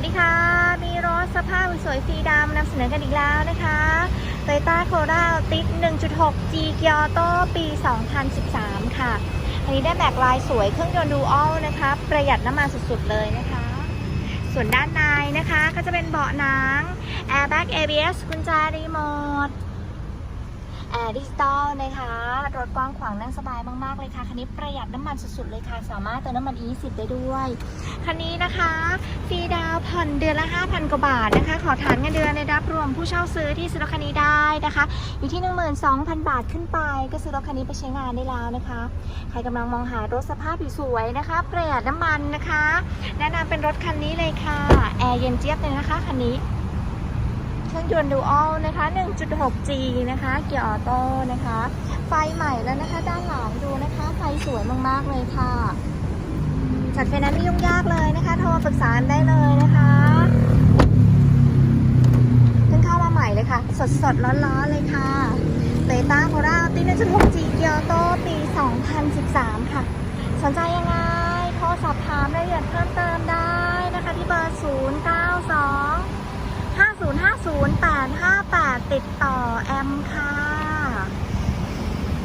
วัสดีค่ะ มีรถสภาพสวยๆสีดำนำเสนอกันอีกแล้วนะคะโตโยต้าโคราติด 1.6 G เกียร์โตปี 2013 ค่ะ อันนี้ได้แบกลายสวยเครื่องยนต์ดูอัลนะคะ ประหยัดน้ำมันสุดๆเลยนะคะ ส่วนด้านในนะคะก็จะเป็นเบาะหนังแอร์แบ็ก ABS กุญแจรีโมท แอร์ดิจิตอลนะคะ รถกว้างขวางนั่งสบายมาก ๆ เลยค่ะ คันนี้ประหยัดน้ำมันสุด ๆ เลยค่ะ สามารถเติมน้ำมัน E10 ได้ด้วย คันนี้นะคะฟรีดาวน์ผ่อนเดือนละ 5,000 กว่าบาทนะคะ ขอฐานเงินเดือนในรับรวมผู้เช่าซื้อที่ซื้อรถคันนี้ได้นะคะ อยู่ที่ 12,000 บาทขึ้นไป ก็ซื้อรถคันนี้ไปใช้งานได้แล้วนะคะ ใครกำลังมองหารถสภาพสวยๆนะคะ ประหยัดน้ำมันนะคะ แนะนำเป็นรถคันนี้เลยค่ะ แอร์เย็นเจี๊ยบเลยนะคะคันนี้ เครื่องยนต์ดูอัลนะคะ 1.6G นะคะ เกียร์ออโต้นะคะ ไฟใหม่แล้วนะคะ ด้านหลังดูนะคะ ไฟสวยมากๆเลยค่ะ จัดไฟนั้นไม่ยุ่งยากเลยนะคะ โทรปรึกษาได้เลยนะคะเพิ่งเข้ามาใหม่เลยค่ะ สดๆร้อนๆเลยค่ะเตต้าโคราตี 1.6G เกียร์ออโต้ปี 2013 ค่ะ สนใจยังไง โทรสอบถามรายละเอียดเพิ่มเติมได้นะคะ ที่เบอร์ 092 5050 858ติดต่อแอมค่ะ